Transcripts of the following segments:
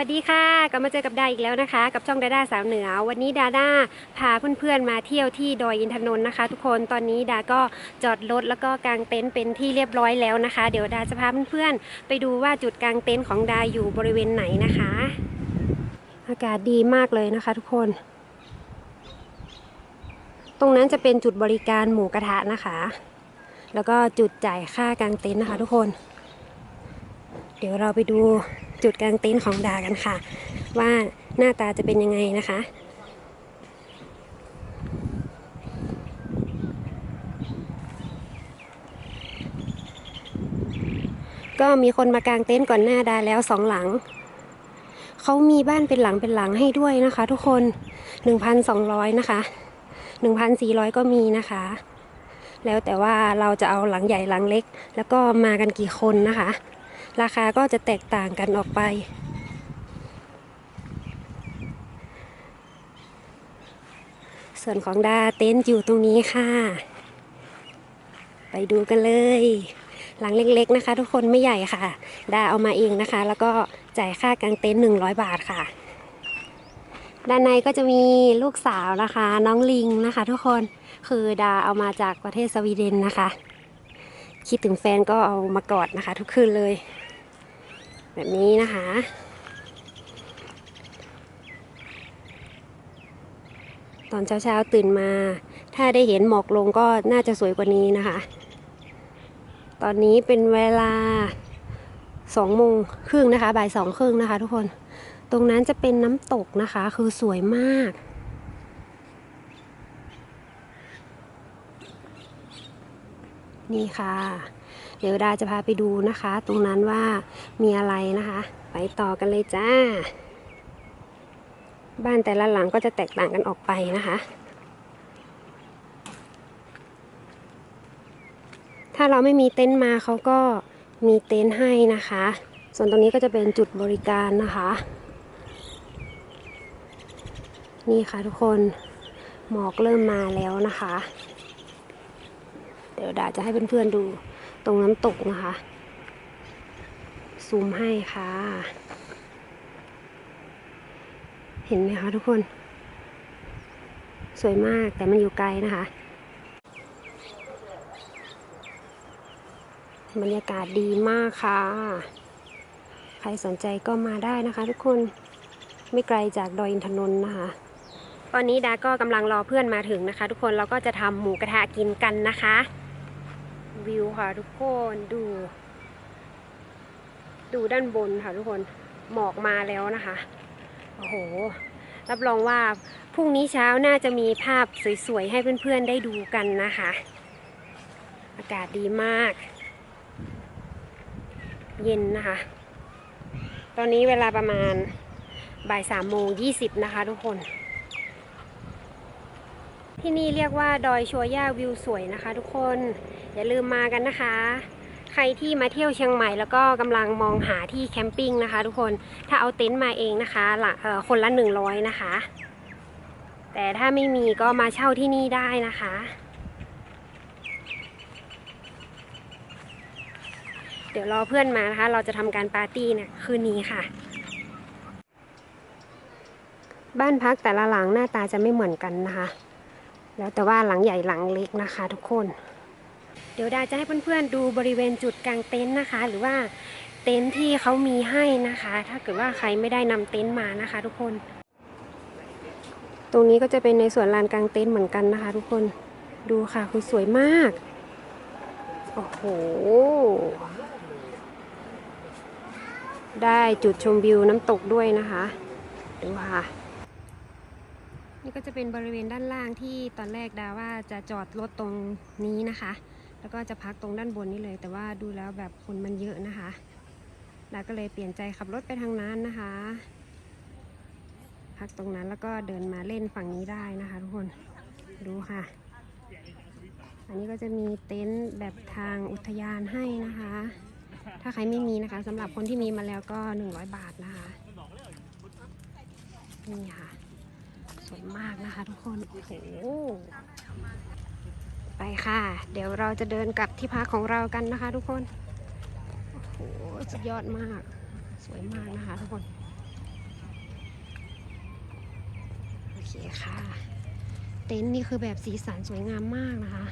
วัสดีค่ะกลับมาเจอกับดาอีกแล้วนะคะ กับช่องดาด้าสาวเหนือ วันนี้ดาด้าพาเพื่อนๆมาเที่ยวที่ดอยอินทนนท์นะคะ ทุกคนตอนนี้ดาก็จอดรถแล้วก็กางเต็นท์เป็นที่เรียบร้อยแล้วนะคะ เดี๋ยวดาจะพาเพื่อนๆไปดูว่าจุดกางเต็นท์ของดาอยู่บริเวณไหนนะคะ อากาศดีมากเลยนะคะ ทุกคน ตรงนั้นจะเป็นจุดบริการหมูกระทะนะคะ แล้วก็จุดจ่ายค่ากางเต็นท์นะคะ ทุกคน เดี๋ยวเราไปดู จุดกางเต็นท์ของดากันค่ะ ว่าหน้าตาจะเป็นยังไงนะคะก็มีคนมากางเต็นท์ก่อนหน้าดาแล้วสองหลัง เขามีบ้านเป็นหลังเป็นหลังให้ด้วยนะคะ ทุกคน 1,200 นะคะ 1,400 ก็มีนะคะ แล้วแต่ว่าเราจะเอาหลังใหญ่หลังเล็ก แล้วก็มากันกี่คนนะคะ ราคาก็จะแตกต่างกันออกไป ส่วนของดาเต็นท์อยู่ตรงนี้ค่ะ ไปดูกันเลย หลังเล็กๆนะคะ ทุกคนไม่ใหญ่ค่ะ ดาเอามาเองนะคะ แล้วก็จ่ายค่ากางเต็นท์100บาทค่ะ ด้านในก็จะมีลูกสาวนะคะ น้องลิงนะคะ ทุกคนคือดาเอามาจากประเทศสวีเดนนะคะคิดถึงแฟนก็เอามากอดนะคะ ทุกคืนเลย แบบนี้นะคะ ตอนเช้าๆตื่นมา ถ้าได้เห็นหมอกลงก็น่าจะสวยกว่านี้นะคะ ตอนนี้เป็นเวลาสองโมงครึ่งนะคะบ่ายสองครึ่งนะคะทุกคน ตรงนั้นจะเป็นน้ำตกนะคะ คือสวยมากนี่ค่ะ เดี๋ยวดาจะพาไปดูนะคะ ตรงนั้นว่ามีอะไรนะคะ ไปต่อกันเลยจ้า บ้านแต่ละหลังก็จะแตกต่างกันออกไปนะคะ ถ้าเราไม่มีเต็นท์มาเขาก็มีเต็นท์ให้นะคะ ส่วนตรงนี้ก็จะเป็นจุดบริการนะคะ นี่ค่ะทุกคนหมอกเริ่มมาแล้วนะคะ เดี๋ยวดาจะให้เพื่อนๆดู ตรงน้ำตกนะคะ ซูมให้ค่ะ เห็นไหมคะทุกคน สวยมากแต่มันอยู่ไกลนะคะ บรรยากาศดีมากค่ะ ใครสนใจก็มาได้นะคะทุกคนไม่ไกลจากดอยอินทนนท์นะคะตอนนี้ดาก็กำลังรอเพื่อนมาถึงนะคะ ทุกคนเราก็จะทำหมูกระทะกินกันนะคะ วิวค่ะทุกคนดู ดูด้านบนค่ะทุกคนหมอกมาแล้วนะคะ โอ้โห รับรองว่าพรุ่งนี้เช้าน่าจะมีภาพสวยๆ ให้เพื่อนๆได้ดูกันนะคะ อากาศดีมาก เย็นนะคะ ตอนนี้เวลาประมาณบ่ายสามโมงยี่สิบนะคะทุกคน ที่นี่เรียกว่าดอยชัวย่าวิวสวยนะคะทุกคน อย่าลืมมากันนะคะ ใครที่มาเที่ยวเชียงใหม่แล้วก็กำลังมองหาที่แคมปิ้งนะคะ ทุกคนถ้าเอาเต็นท์มาเองนะคะละเอ่อคนละ 100 นะคะ แต่ถ้าไม่มีก็มาเช่าที่นี่ได้นะคะเดี๋ยวรอเพื่อนมานะคะ เราจะทำการปาร์ตี้เนี่ยคืนนี้ค่ะ บ้านพักแต่ละหลังหน้าตาจะไม่เหมือนกันนะคะ แล้วแต่ว่าหลังใหญ่หลังเล็กนะคะ ทุกคน เดี๋ยวดาจะให้เพื่อนๆดูบริเวณจุดกางเต็นท์นะคะ หรือว่าเต็นท์ที่เขามีให้นะคะ ถ้าเกิดว่าใครไม่ได้นำเต็นท์มานะคะ ทุกคน ตรงนี้ก็จะเป็นในส่วนลานกางเต็นท์เหมือนกันนะคะ ทุกคนดูค่ะคือสวยมาก โอ้โห ได้จุดชมวิวน้ำตกด้วยนะคะ ดูค่ะ นี่ก็จะเป็นบริเวณด้านล่างที่ตอนแรกดาว่าจะจอดรถตรงนี้นะคะ แล้วก็จะพักตรงด้านบนนี่เลย แต่ว่าดูแล้วแบบคนมันเยอะนะคะดาก็เลยเปลี่ยนใจขับรถไปทางนั้นนะคะ พักตรงนั้นแล้วก็เดินมาเล่นฝั่งนี้ได้นะคะทุกคนดูค่ะ อันนี้ก็จะมีเต็นท์แบบทางอุทยานให้นะคะ ถ้าใครไม่มีนะคะสำหรับคนที่มีมาแล้วก็ 100 บาทนะคะนี่ค่ะสวยมากนะคะทุกคน โอ้โห ไปค่ะ เดี๋ยวเราจะเดินกลับที่พักของเรากันนะคะทุกคน โอ้โห สุดยอดมาก สวยมากนะคะทุกคน โอเคค่ะ เต็นท์นี่คือแบบสีสันสวยงามมากนะคะ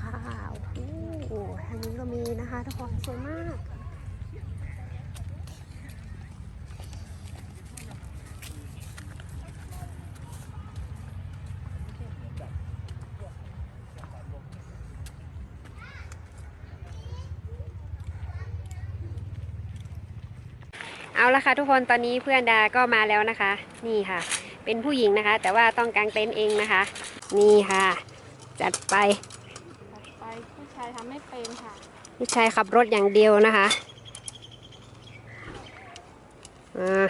ข้าวโอ้โหทางนี้ก็มีนะคะทุกคน สวยมาก เอาละค่ะทุกคนตอนนี้เพื่อนดาก็มาแล้วนะคะ นี่ค่ะ เป็นผู้หญิงนะคะ แต่ว่าต้องกางเต็นท์เองนะคะ นี่ค่ะ จัดไปไปผู้ชายทำไม่เป็นค่ะผู้ชายขับรถอย่างเดียวนะคะมา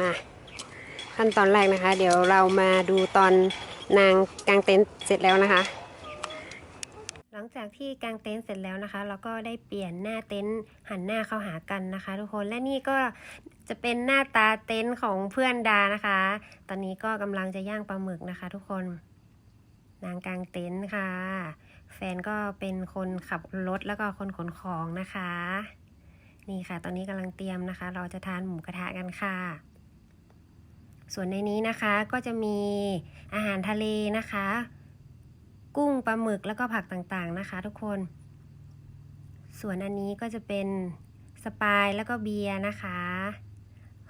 มาขั้นตอนแรกนะคะ เดี๋ยวเรามาดูตอนนางกางเต็นท์เสร็จแล้วนะคะห ลังจากที่กางเต็นท์เสร็จแล้วนะคะ เราก็ได้เปลี่ยนหน้าเต็นท์หันหน้าเข้าหากันนะคะ ทุกคนและนี่ก็จะเป็นหน้าตาเต็นท์ของเพื่อนดานะคะ ตอนนี้ก็กำลังจะย่างปลาหมึกนะคะ ทุกคนนางกางเต็นท์ค่ะ แฟนก็เป็นคนขับรถแล้วก็คนขนของนะคะ นี่ค่ะ ตอนนี้กำลังเตรียมนะคะ เราจะทานหมูกระทะกันค่ะ ส่วนในนี้นะคะก็จะมีอาหารทะเลนะคะ กุ้งปลาหมึกแล้วก็ผักต่างๆนะคะ ทุกคน ส่วนอันนี้ก็จะเป็นสปายแล้วก็เบียร์นะคะ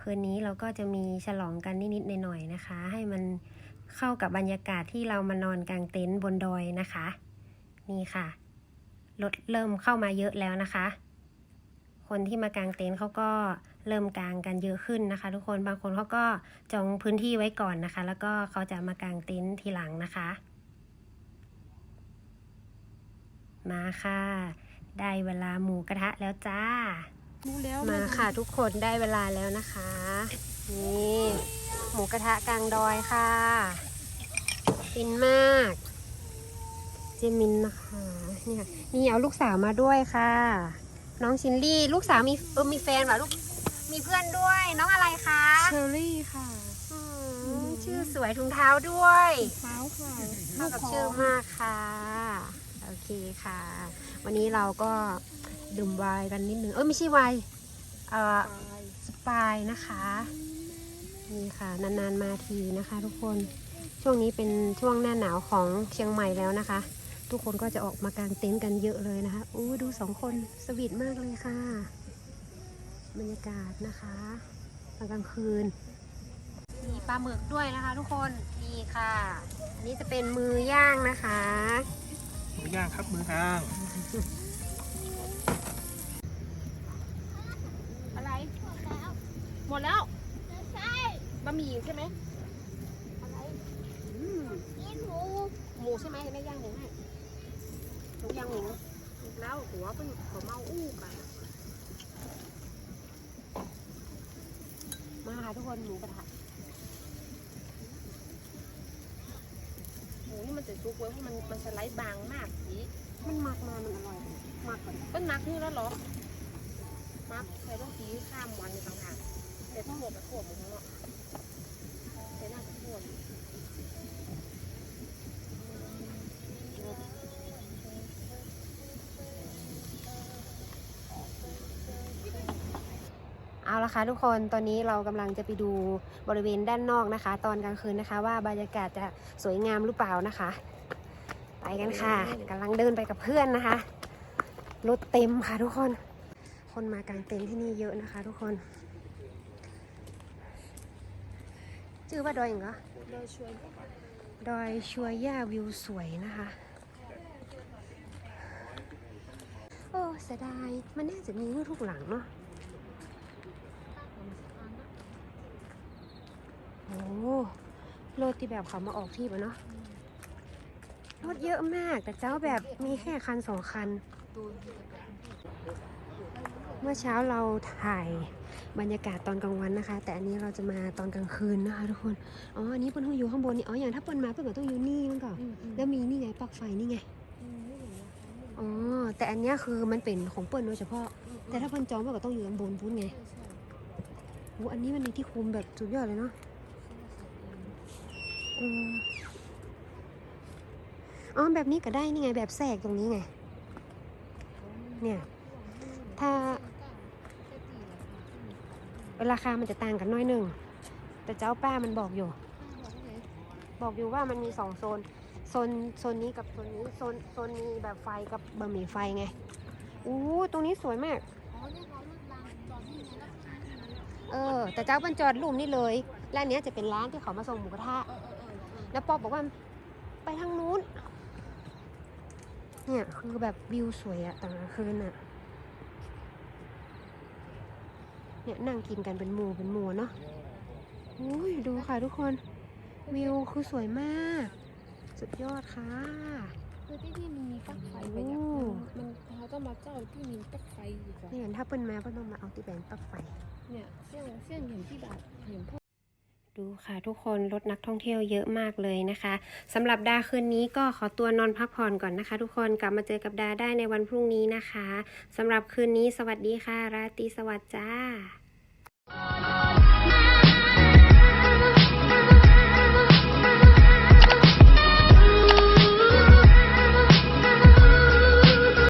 คืนนี้เราก็จะมีฉลองกันนิดๆหน่อยๆนะคะ ให้มันเข้ากับบรรยากาศที่เรามานอนกลางเต็นท์บนดอยนะคะ นี่ค่ะรถเริ่มเข้ามาเยอะแล้วนะคะ คนที่มากางเต็นท์เขาก็เริ่มกางกันเยอะขึ้นนะคะ ทุกคนบางคนเขาก็จองพื้นที่ไว้ก่อนนะคะ แล้วก็เขาจะมากางเต็นท์ทีหลังนะคะ มาค่ะ ได้เวลาหมูกระทะแล้วจ้ารู้แล้วมาค่ะทุกคนได้เวลาแล้วนะคะ นี่หมูกระทะกลางดอยค่ะฟินมาก เจมินนะคะนี่ค่ะนี่เอาลูกสาวมาด้วยค่ะ น้องชินลี่ ลูกสาวมีเออมีแฟนเหรอลูกมีเพื่อนด้วย น้องอะไรคะเชอรี่ค่ะอืมชื่อสวยถุงเท้าด้วยเท้าค่ะเข้ากับชื่อมากค่ะโอ เคค่ะ วันนี้เราก็ดื่มไวน์กันนิดนึง เอ้ยไม่ใช่ไวน์เอ่อสปายนะคะ นี่ค่ะ นานๆมาทีนะคะ ทุกคน ช่วงนี้เป็นช่วงหน้าหนาวของเชียงใหม่แล้วนะคะ ทุกคนก็จะออกมากางเต็นท์กันเยอะเลยนะคะอู้ดูสองคนสวีทมากเลยค่ะ บรรยากาศนะคะตอนกลางคืน มีปลาหมึกด้วยนะคะ ทุกคน นี่ค่ะ อันนี้จะเป็นมือย่างนะคะ มือย่างครับมือย่างอะไร หมดแล้วใช่บะหมี่ใช่ไหมอืมหมูใช่ไหมจะไม่ย่างหมูให้หมูย่างหมูแล้วหัวเป็นหัวเมาอู้กันมาค่ะทุกคนหมูกระทะ มันจะซุกไว้เพราะมันมันสไลด์บางมากสีมันหมักมามันอร่อยหมักก่อนเป็นมักนี่แล้วเหรอมักใส่ต้องสีข้ามวันในต่างหากแต่ทั้งหมดอะทั่วหมดเนาะแต่น่าจะทั่วอยู่ ละค่ะทุกคนตอนนี้เรากำลังจะไปดูบริเวณด้านนอกนะคะ ตอนกลางคืนนะคะ ว่าบรรยากาศจะสวยงามหรือเปล่านะคะ ไปกันค่ะกำลังเดินไปกับเพื่อนนะคะรถเต็มค่ะทุกคน คนมากางเต็นท์ที่นี่เยอะนะคะ ทุกคนชื่อว่าดอยอย่างเหรอโดยช่วยดอยชัวย่าวิวสวยนะคะโอ้เสียดายมันน่าจะมีทุกหลังเนาะ โอ้ รถที่แบบเขามาออกที่ปะเนาะรถเยอะมาก แต่เจ้าแบบมีแค่คันสองคัน เมื่อเช้าเราถ่ายบรรยากาศตอนกลางวันนะคะ แต่อันนี้เราจะมาตอนกลางคืนนะคะทุกคนอ๋ออันนี้เปิ้ลต้องอยู่ข้างบนนี่อ๋ออย่างถ้าเปิ้ลมาเปิ้ลก็ต้องอยู่นี่มันก่อนแล้วมีนี่ไงปลั๊กไฟนี่ไงอ๋อแต่อันเนี้ยคือมันเป็นของเปิ้ลโดยเฉพาะ แต่ถ้าเปิ้ลจองเปิ้ลก็ต้องอยู่ข้างบนพุ้นไงโอ้อันนี้มันมีที่คุมแบบสุดยอดเลยเนาะ อ๋อแบบนี้ก็ได้นี่ไง แบบแทรกตรงนี้ไง เนี่ย ถ้า ราคามันจะต่างกันน้อยหนึ่ง แต่เจ้าป้ามันบอกอยู่ บอกอยู่ว่ามันมีสองโซน โซน โซนนี้กับโซนนี้ โซน โซนมีแบบไฟกับบะหมี่ไฟไง อู้ตรงนี้สวยมาก เออ แต่เจ้ามันจอดลุมนี่เลย และอันเนี้ยจะเป็นร้านที่เขามาส่งหมูกระทะ แล้วปอบอกว่าไปทางนู้น เนี่ยคือแบบวิวสวยอะตอนกลางคืนอะเนี่ยนั่งกินกันเป็นหมู่เป็นหมู่เนาะอุ้ยดูค่ะทุกคน วิวคือสวยมาก สุดยอดค่ะ คือที่นี่มันมีปลั๊กไฟไปเนี่ยโอ้ มันมันเขาต้องมาเจ้าที่มีปลั๊กไฟดีกว่าเนี่ยถ้าเปิ้นมาเปิ้นต้องมาเอาที่แบนปลั๊กไฟ เนี่ยเสี่ยงเสี่ยงเห็นที่บาทเห็นพวก ดูค่ะทุกคนลดนักท่องเที่ยวเยอะมากเลยนะคะสำหรับดาคืนนี้ก็ขอตัวนอนพักผ่อนก่อนนะคะ ทุกคนกลับมาเจอกับดาได้ในวันพรุ่งนี้นะคะสำหรับคืนนี้สวัสดีค่ะ ราตรีสวัสดิ์จ้า